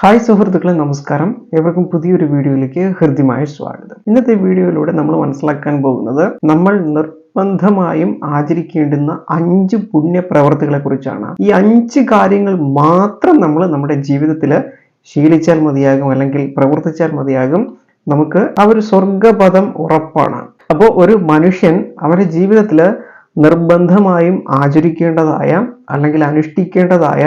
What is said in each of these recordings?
Hi സുഹൃത്തുക്കളെ നമസ്കാരം. ഏവർക്കും പുതിയൊരു വീഡിയോയിലേക്ക് ഹൃദ്യമായ സ്വാഗതം. ഇന്നത്തെ വീഡിയോയിലൂടെ നമ്മൾ മനസ്സിലാക്കാൻ പോകുന്നത് നമ്മൾ നിർബന്ധമായും ആചരിക്കേണ്ടുന്ന അഞ്ച് പുണ്യ പ്രവർത്തികളെ കുറിച്ചാണ്. ഈ അഞ്ച് കാര്യങ്ങൾ മാത്രം നമ്മൾ നമ്മുടെ ജീവിതത്തിൽ ശീലിച്ചാൽ മതിയാകും അല്ലെങ്കിൽ പ്രവർത്തിച്ചാൽ മതിയാകും. നമുക്ക് ആ ഒരു സ്വർഗപദം ഉറപ്പാണ്. അപ്പോൾ ഒരു മനുഷ്യൻ അവരുടെ ജീവിതത്തിൽ നിർബന്ധമായും ആചരിക്കേണ്ടതായ അല്ലെങ്കിൽ അനുഷ്ഠിക്കേണ്ടതായ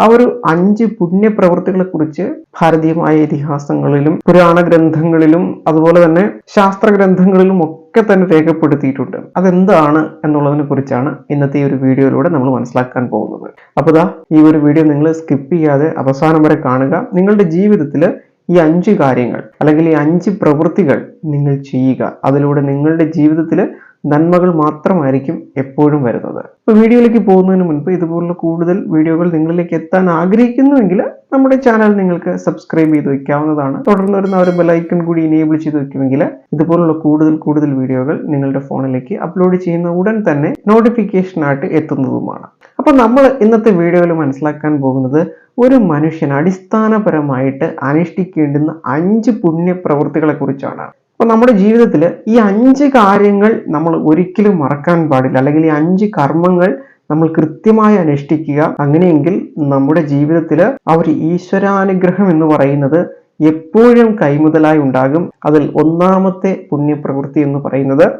ആ ഒരു അഞ്ച് പുണ്യപ്രവൃത്തികളെ കുറിച്ച് ഭാരതീയമായ ഇതിഹാസങ്ങളിലും പുരാണ ഗ്രന്ഥങ്ങളിലും അതുപോലെ തന്നെ ശാസ്ത്ര ഗ്രന്ഥങ്ങളിലും ഒക്കെ തന്നെ രേഖപ്പെടുത്തിയിട്ടുണ്ട്. അതെന്താണ് എന്നുള്ളതിനെ കുറിച്ചാണ് ഇന്നത്തെ ഈ ഒരു വീഡിയോയിലൂടെ നമ്മൾ മനസ്സിലാക്കാൻ പോകുന്നത്. അപ്പോൾ ദാ ഈ ഒരു വീഡിയോ നിങ്ങൾ സ്കിപ്പ് ചെയ്യാതെ അവസാനം വരെ കാണുക. നിങ്ങളുടെ ജീവിതത്തിൽ ഈ അഞ്ച് കാര്യങ്ങൾ അല്ലെങ്കിൽ ഈ അഞ്ച് പ്രവൃത്തികൾ നിങ്ങൾ ചെയ്യുക. അതിലൂടെ നിങ്ങളുടെ ജീവിതത്തിൽ നന്മകൾ മാത്രമായിരിക്കും എപ്പോഴും വരുന്നത്. ഇപ്പോൾ വീഡിയോയിലേക്ക് പോകുന്നതിന് മുൻപ് ഇതുപോലുള്ള കൂടുതൽ വീഡിയോകൾ നിങ്ങളിലേക്ക് എത്താൻ ആഗ്രഹിക്കുന്നുവെങ്കിൽ നമ്മുടെ ചാനൽ നിങ്ങൾക്ക് സബ്സ്ക്രൈബ് ചെയ്ത് വയ്ക്കാവുന്നതാണ് തുടർന്ന് വരുന്ന ഒരു ബെലൈക്കൺ കൂടി ഇനേബിൾ ചെയ്ത് വെക്കുമെങ്കിൽ ഇതുപോലുള്ള കൂടുതൽ കൂടുതൽ വീഡിയോകൾ നിങ്ങളുടെ ഫോണിലേക്ക് അപ്ലോഡ് ചെയ്യുന്ന ഉടൻ തന്നെ നോട്ടിഫിക്കേഷനായിട്ട് എത്തുന്നതുമാണ്. അപ്പോൾ നമ്മൾ ഇന്നത്തെ വീഡിയോയിൽ മനസ്സിലാക്കാൻ പോകുന്നത് ഒരു മനുഷ്യൻ അടിസ്ഥാനപരമായിട്ട് അനുഷ്ഠിക്കേണ്ടുന്ന അഞ്ച് പുണ്യ പ്രവൃത്തികളെ കുറിച്ചാണ്. അപ്പൊ നമ്മുടെ ജീവിതത്തിൽ ഈ അഞ്ച് കാര്യങ്ങൾ നമ്മൾ ഒരിക്കലും മറക്കാൻ പാടില്ല. അല്ലെങ്കിൽ ഈ അഞ്ച് കർമ്മങ്ങൾ നമ്മൾ കൃത്യമായി അനുഷ്ഠിക്കുക. അങ്ങനെയെങ്കിൽ നമ്മുടെ ജീവിതത്തിൽ ആ ഒരു ഈശ്വരാനുഗ്രഹം എന്ന് പറയുന്നത് എപ്പോഴും കൈമുതലായി ഉണ്ടാകും. അതിൽ ഒന്നാമത്തെ പുണ്യപ്രവൃത്തി എന്ന് പറയുന്നത്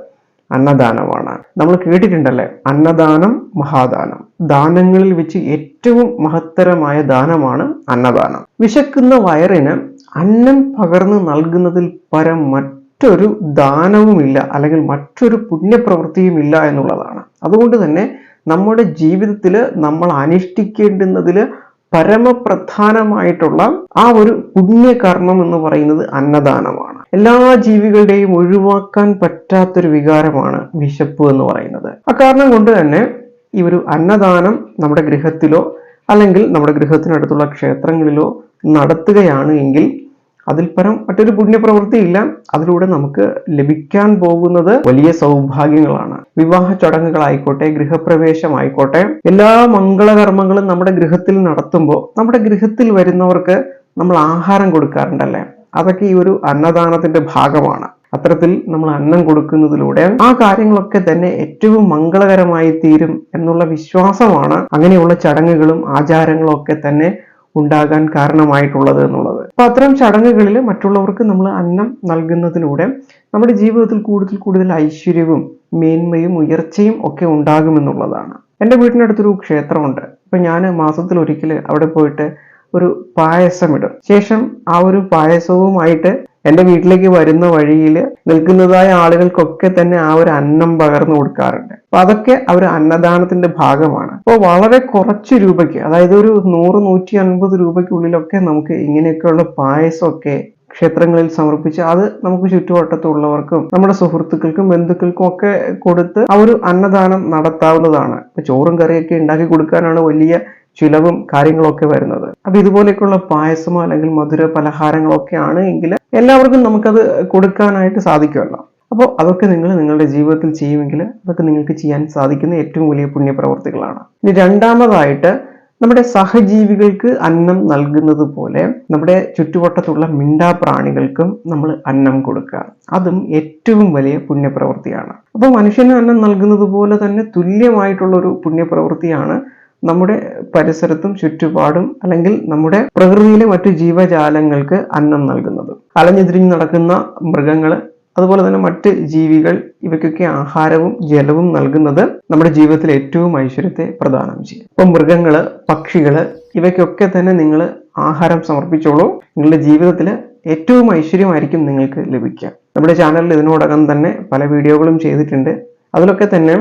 അന്നദാനമാണ്. നമ്മൾ കേട്ടിട്ടുണ്ടല്ലേ? അന്നദാനം മഹാദാനം. ദാനങ്ങളിൽ വെച്ച് ഏറ്റവും മഹത്തരമായ ദാനമാണ് അന്നദാനം. വിശക്കുന്ന വയറിന് അന്നം പകർന്നു നൽകുന്നതിൽ പരം മറ്റൊരു ദാനവുമില്ല അല്ലെങ്കിൽ മറ്റൊരു പുണ്യപ്രവൃത്തിയുമില്ല എന്നുള്ളതാണ്. അതുകൊണ്ട് തന്നെ നമ്മുടെ ജീവിതത്തിൽ നമ്മൾ അനുഷ്ഠിക്കേണ്ടുന്നതിൽ പരമപ്രധാനമായിട്ടുള്ള ആ ഒരു പുണ്യകർമ്മം എന്ന് പറയുന്നത് അന്നദാനമാണ്. എല്ലാ ജീവികളുടെയും ഒഴിവാക്കാൻ പറ്റാത്തൊരു വികാരമാണ് വിശപ്പ് എന്ന് പറയുന്നത്. ആ കാരണം കൊണ്ട് തന്നെ ഈ ഒരു അന്നദാനം നമ്മുടെ ഗൃഹത്തിലോ അല്ലെങ്കിൽ നമ്മുടെ ഗൃഹത്തിനടുത്തുള്ള ക്ഷേത്രങ്ങളിലോ നടത്തുകയാണ് എങ്കിൽ അതിൽ പരം മറ്റൊരു പുണ്യപ്രവൃത്തി ഇല്ല അതിലൂടെ നമുക്ക് ലഭിക്കാൻ പോകുന്നത് വലിയ സൗഭാഗ്യങ്ങളാണ്. വിവാഹ ചടങ്ങുകളായിക്കോട്ടെ ഗൃഹപ്രവേശമായിക്കോട്ടെ എല്ലാ മംഗളകർമ്മങ്ങളും നമ്മുടെ ഗൃഹത്തിൽ നടത്തുമ്പോൾ നമ്മുടെ ഗൃഹത്തിൽ വരുന്നവർക്ക് നമ്മൾ ആഹാരം കൊടുക്കാറുണ്ടല്ലേ? അതൊക്കെ ഈ ഒരു അന്നദാനത്തിന്റെ ഭാഗമാണ്. അത്തരത്തിൽ നമ്മൾ അന്നം കൊടുക്കുന്നതിലൂടെ ആ കാര്യങ്ങളൊക്കെ തന്നെ ഏറ്റവും മംഗളകരമായി തീരും എന്നുള്ള വിശ്വാസമാണ്. അങ്ങനെയുള്ള ചടങ്ങുകളും ആചാരങ്ങളും ഒക്കെ തന്നെ ഉണ്ടാകാൻ കാരണമായിട്ടുള്ളത് എന്നുള്ളത്. അപ്പൊ അത്തരം ചടങ്ങുകളിൽ മറ്റുള്ളവർക്ക് നമ്മൾ അന്നം നൽകുന്നതിലൂടെ നമ്മുടെ ജീവിതത്തിൽ കൂടുതൽ കൂടുതൽ ഐശ്വര്യവും മേന്മയും ഉയർച്ചയും ഒക്കെ ഉണ്ടാകുമെന്നുള്ളതാണ്. എന്റെ വീട്ടിനടുത്തൊരു ക്ഷേത്രമുണ്ട്. അപ്പൊ ഞാൻ മാസത്തിൽ ഒരിക്കൽ അവിടെ പോയിട്ട് ഒരു പായസം ഇടും ശേഷം ആ ഒരു പായസവുമായിട്ട് എന്റെ വീട്ടിലേക്ക് വരുന്ന വഴിയിൽ നിൽക്കുന്നതായ ആളുകൾക്കൊക്കെ തന്നെ ആ ഒരു അന്നം പകർന്നു കൊടുക്കാറുണ്ട്. അപ്പൊ അതൊക്കെ ഒരു അന്നദാനത്തിന്റെ ഭാഗമാണ്. അപ്പോൾ വളരെ കുറച്ച് രൂപയ്ക്ക് അതായത് ഒരു നൂറ് നൂറ്റി അൻപത് രൂപയ്ക്കുള്ളിലൊക്കെ നമുക്ക് ഇങ്ങനെയൊക്കെയുള്ള പായസമൊക്കെ ക്ഷേത്രങ്ങളിൽ സമർപ്പിച്ച് അത് നമുക്ക് ചുറ്റുവട്ടത്തുള്ളവർക്കും നമ്മുടെ സുഹൃത്തുക്കൾക്കും ബന്ധുക്കൾക്കും ഒക്കെ കൊടുത്ത് ആ ഒരു അന്നദാനം നടത്താവുന്നതാണ്. ചോറും കറിയൊക്കെ ഉണ്ടാക്കി കൊടുക്കാനാണ് വലിയ ചിലവും കാര്യങ്ങളൊക്കെ വരുന്നത്. അപ്പൊ ഇതുപോലെയൊക്കെയുള്ള പായസമോ അല്ലെങ്കിൽ മധുര പലഹാരങ്ങളൊക്കെ ആണ് എങ്കിൽ എല്ലാവർക്കും നമുക്കത് കൊടുക്കാനായിട്ട് സാധിക്കുമല്ലോ. അപ്പോൾ അതൊക്കെ നിങ്ങൾ നിങ്ങളുടെ ജീവിതത്തിൽ ചെയ്യുമെങ്കിൽ അതൊക്കെ നിങ്ങൾക്ക് ചെയ്യാൻ സാധിക്കുന്ന ഏറ്റവും വലിയ പുണ്യപ്രവർത്തികളാണ്. ഇനി രണ്ടാമതായിട്ട് നമ്മുടെ സഹജീവികൾക്ക് അന്നം നൽകുന്നത് പോലെ നമ്മുടെ ചുറ്റുവട്ടത്തുള്ള മിണ്ടാ പ്രാണികൾക്കും നമ്മൾ അന്നം കൊടുക്കുക. അതും ഏറ്റവും വലിയ പുണ്യപ്രവൃത്തിയാണ് അപ്പോൾ മനുഷ്യന് അന്നം നൽകുന്നത് പോലെ തന്നെ തുല്യമായിട്ടുള്ള ഒരു പുണ്യപ്രവൃത്തിയാണ് നമ്മുടെ പരിസരത്തും ചുറ്റുപാടും അല്ലെങ്കിൽ നമ്മുടെ പ്രകൃതിയിലെ മറ്റു ജീവജാലങ്ങൾക്ക് അന്നം നൽകുന്നത്. അലഞ്ഞുതിരിഞ്ഞ് നടക്കുന്ന മൃഗങ്ങൾ അതുപോലെ തന്നെ മറ്റ് ജീവികൾ ഇവയ്ക്കൊക്കെ ആഹാരവും ജലവും നൽകുന്നത് നമ്മുടെ ജീവിതത്തിൽ ഏറ്റവും ഐശ്വര്യത്തെ പ്രദാനം ചെയ്യും. ഇപ്പം മൃഗങ്ങൾ പക്ഷികൾ ഇവയ്ക്കൊക്കെ തന്നെ നിങ്ങൾ ആഹാരം സമർപ്പിച്ചോളൂ. നിങ്ങളുടെ ജീവിതത്തിൽ ഏറ്റവും ഐശ്വര്യമായിരിക്കും നിങ്ങൾക്ക് ലഭിക്കുക. നമ്മുടെ ചാനലിൽ ഇതിനോടകം തന്നെ പല വീഡിയോകളും ചെയ്തിട്ടുണ്ട്. അതിലൊക്കെ തന്നെ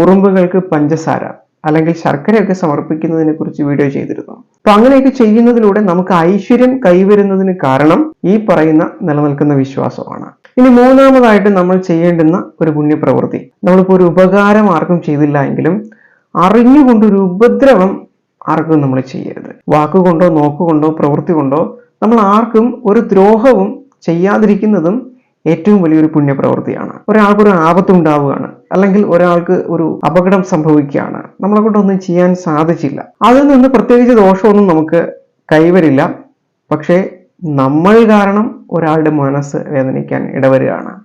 ഉറുമ്പുകൾക്ക് പഞ്ചസാര അല്ലെങ്കിൽ ശർക്കരയൊക്കെ സമർപ്പിക്കുന്നതിനെ കുറിച്ച് വീഡിയോ ചെയ്തിരുന്നു. അപ്പൊ അങ്ങനെയൊക്കെ ചെയ്യുന്നതിലൂടെ നമുക്ക് ഐശ്വര്യം കൈവരുന്നതിന് കാരണം ഈ പറയുന്ന നിലനിൽക്കുന്ന വിശ്വാസമാണ്. ഇനി മൂന്നാമതായിട്ട് നമ്മൾ ചെയ്യേണ്ടുന്ന ഒരു പുണ്യപ്രവൃത്തി. നമ്മളിപ്പോൾ ഒരു ഉപകാരം ആർക്കും ചെയ്തില്ല എങ്കിലും അറിഞ്ഞുകൊണ്ടൊരു ഉപദ്രവം ആർക്കും നമ്മൾ ചെയ്യരുത്. വാക്കുകൊണ്ടോ നോക്കുകൊണ്ടോ പ്രവൃത്തി കൊണ്ടോ നമ്മൾ ആർക്കും ഒരു ദ്രോഹവും ചെയ്യാതിരിക്കുന്നതും ഏറ്റവും വലിയൊരു പുണ്യപ്രവൃത്തിയാണ്. ഒരാൾക്ക് ഒരു ആപത്ത് ഉണ്ടാവുകയാണ് അല്ലെങ്കിൽ ഒരാൾക്ക് ഒരു അപകടം സംഭവിക്കുകയാണ്. നമ്മളെ കൊണ്ടൊന്നും ചെയ്യാൻ സാധിച്ചില്ല. അതിൽ നിന്ന് പ്രത്യേകിച്ച് ദോഷമൊന്നും നമുക്ക് കൈവരില്ല. പക്ഷേ നമ്മൾ കാരണം ഒരാളുടെ മനസ്സ് വേദനിക്കാൻ ഇടവരികയാണ്.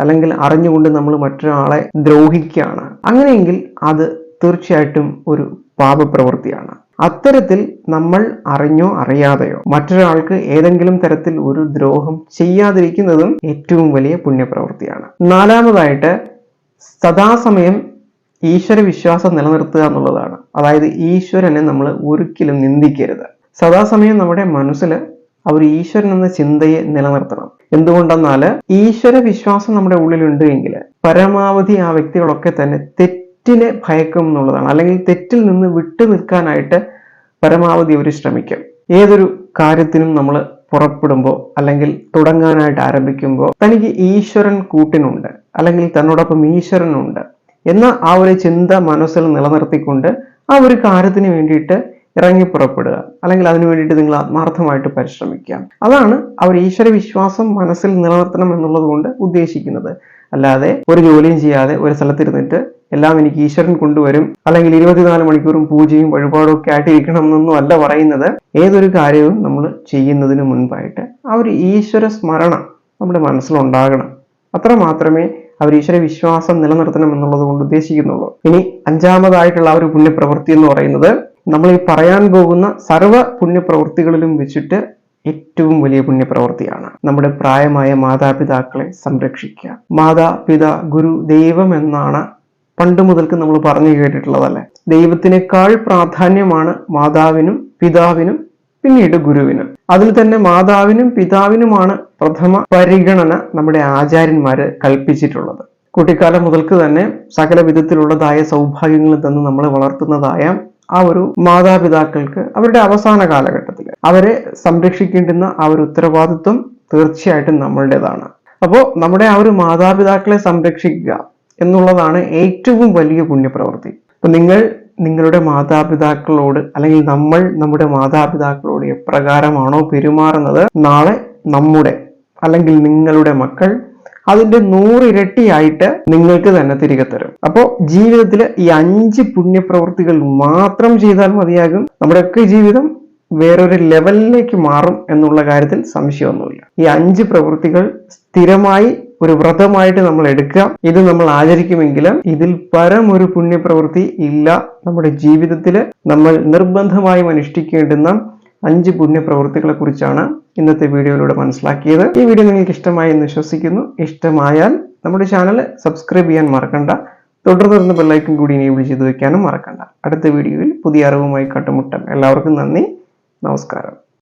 അല്ലെങ്കിൽ അറിഞ്ഞുകൊണ്ട് നമ്മൾ മറ്റൊരാളെ ദ്രോഹിക്കുകയാണ്. അങ്ങനെയെങ്കിൽ അത് തീർച്ചയായിട്ടും ഒരു പാപപ്രവൃത്തിയാണ്. അത്തരത്തിൽ നമ്മൾ അറിഞ്ഞോ അറിയാതെയോ മറ്റൊരാൾക്ക് ഏതെങ്കിലും തരത്തിൽ ഒരു ദ്രോഹം ചെയ്യാതിരിക്കുന്നതും ഏറ്റവും വലിയ പുണ്യപ്രവൃത്തിയാണ്. നാലാമതായിട്ട് സദാസമയം ഈശ്വര വിശ്വാസം നിലനിർത്തുക എന്നുള്ളതാണ്. അതായത് ഈശ്വരനെ നമ്മൾ ഒരിക്കലും നിന്ദിക്കരുത്. സദാസമയം നമ്മുടെ മനസ്സിൽ ആ ഒരു ഈശ്വരൻ എന്ന ചിന്തയെ നിലനിർത്തണം. എന്തുകൊണ്ടെന്നാൽ ഈശ്വര വിശ്വാസം നമ്മുടെ ഉള്ളിലുണ്ട് എങ്കിൽ പരമാവധി ആ വ്യക്തികളൊക്കെ തന്നെ തെറ്റിനെ ഭയക്കും എന്നുള്ളതാണ്. അല്ലെങ്കിൽ തെറ്റിൽ നിന്ന് വിട്ടു നിൽക്കാനായിട്ട് പരമാവധി അവർ ശ്രമിക്കും. ഏതൊരു കാര്യത്തിനും നമ്മൾ പുറപ്പെടുമ്പോൾ അല്ലെങ്കിൽ തുടങ്ങാനായിട്ട് ആരംഭിക്കുമ്പോൾ തനിക്ക് ഈശ്വരൻ കൂട്ടിനുണ്ട്. അല്ലെങ്കിൽ തന്നോടൊപ്പം ഈശ്വരനുണ്ട്. എന്ന ആ ഒരു ചിന്ത മനസ്സിൽ നിലനിർത്തിക്കൊണ്ട് ആ ഒരു കാര്യത്തിന് വേണ്ടിയിട്ട് ഇറങ്ങി പുറപ്പെടുക. അല്ലെങ്കിൽ അതിനു വേണ്ടിയിട്ട് നിങ്ങൾ ആത്മാർത്ഥമായിട്ട് പരിശ്രമിക്കുക. അതാണ് അവർ ഈശ്വര വിശ്വാസം മനസ്സിൽ നിലനിർത്തണം എന്നുള്ളത് കൊണ്ട് ഉദ്ദേശിക്കുന്നത്. അല്ലാതെ ഒരു ജോലിയും ചെയ്യാതെ ഒരു സ്ഥലത്തിരുന്നിട്ട് എല്ലാം എനിക്ക് ഈശ്വരൻ കൊണ്ടുവരും അല്ലെങ്കിൽ ഇരുപത്തിനാല് മണിക്കൂറും പൂജയും വഴിപാടും ഒക്കെ ആയിട്ടിരിക്കണം എന്നൊന്നും അല്ല പറയുന്നത്. ഏതൊരു കാര്യവും നമ്മൾ ചെയ്യുന്നതിന് മുൻപായിട്ട് ആ ഒരു ഈശ്വര സ്മരണ നമ്മുടെ മനസ്സിലുണ്ടാകണം. അത്ര മാത്രമേ അവർ ഈശ്വര വിശ്വാസം നിലനിർത്തണം എന്നുള്ളത് കൊണ്ട് ഉദ്ദേശിക്കുന്നുള്ളൂ. ഇനി അഞ്ചാമതായിട്ടുള്ള ആ ഒരു പുണ്യപ്രവൃത്തി എന്ന് പറയുന്നത് നമ്മൾ ഈ പറയാൻ പോകുന്ന സർവ പുണ്യപ്രവൃത്തികളിലും വെച്ചിട്ട് ഏറ്റവും വലിയ പുണ്യപ്രവൃത്തിയാണ് നമ്മുടെ പ്രായമായ മാതാപിതാക്കളെ സംരക്ഷിക്കുക. മാതാപിത ഗുരു ദൈവം എന്നാണ് പണ്ട് മുതൽക്ക് നമ്മൾ പറഞ്ഞു കേട്ടിട്ടുള്ളതല്ലേ? ദൈവത്തിനേക്കാൾ പ്രാധാന്യമാണ് മാതാവിനും പിതാവിനും പിന്നീട് ഗുരുവിനും. അതിൽ തന്നെ മാതാവിനും പിതാവിനുമാണ് പ്രഥമ പരിഗണന നമ്മുടെ ആചാര്യന്മാര് കൽപ്പിച്ചിട്ടുള്ളത്. കുട്ടിക്കാലം മുതൽക്ക് തന്നെ സകല വിധത്തിലുള്ളതായ സൗഭാഗ്യങ്ങൾ തന്ന് നമ്മളെ വളർത്തുന്നതായ ആ ഒരു മാതാപിതാക്കൾക്ക് അവരുടെ അവസാന കാലഘട്ടത്തിൽ അവരെ സംരക്ഷിക്കേണ്ടുന്ന ആ ഒരു ഉത്തരവാദിത്വം തീർച്ചയായിട്ടും നമ്മളുടേതാണ്. അപ്പോൾ നമ്മുടെ ആ ഒരു മാതാപിതാക്കളെ സംരക്ഷിക്കുക എന്നുള്ളതാണ് ഏറ്റവും വലിയ പുണ്യപ്രവൃത്തി. അപ്പൊ നിങ്ങൾ നിങ്ങളുടെ മാതാപിതാക്കളോട് അല്ലെങ്കിൽ നമ്മൾ നമ്മുടെ മാതാപിതാക്കളോട് എപ്രകാരമാണോ പെരുമാറുന്നത്? നാളെ നമ്മുടെ അല്ലെങ്കിൽ നിങ്ങളുടെ മക്കൾ അതിന്റെ നൂറിരട്ടിയായിട്ട് നിങ്ങൾക്ക് തന്നെ തിരികെ തരും. അപ്പോൾ ജീവിതത്തിൽ ഈ അഞ്ച് പുണ്യപ്രവൃത്തികൾ മാത്രം ചെയ്താൽ മതിയാകും. നമ്മുടെ ഒക്കെ ജീവിതം വേറൊരു ലെവലിലേക്ക് മാറും എന്നുള്ള കാര്യത്തിൽ സംശയമൊന്നുമില്ല. ഈ അഞ്ച് പ്രവൃത്തികൾ സ്ഥിരമായി ഒരു വ്രതമായിട്ട് നമ്മൾ എടുക്കുക. ഇത് നമ്മൾ ആചരിക്കുമെങ്കിലും ഇതിൽ പരം ഒരു പുണ്യപ്രവൃത്തി ഇല്ല. നമ്മുടെ ജീവിതത്തിൽ നമ്മൾ നിർബന്ധമായും അനുഷ്ഠിക്കേണ്ടുന്ന അഞ്ച് പുണ്യപ്രവൃത്തികളെ കുറിച്ചാണ് ഇന്നത്തെ വീഡിയോയിലൂടെ മനസ്സിലാക്കിയത്. ഈ വീഡിയോ നിങ്ങൾക്ക് ഇഷ്ടമായി എന്ന് വിശ്വസിക്കുന്നു. ഇഷ്ടമായാൽ നമ്മുടെ ചാനൽ സബ്സ്ക്രൈബ് ചെയ്യാൻ മറക്കണ്ട. തുടർന്ന് വരുന്ന ബെല്ലൈക്കൻ കൂടി എനേബിൾ ചെയ്ത് വെക്കാനും മറക്കണ്ട. അടുത്ത വീഡിയോയിൽ പുതിയ അറിവുമായി കണ്ടുമുട്ടാം. എല്ലാവർക്കും നന്ദി. നമസ്കാരം.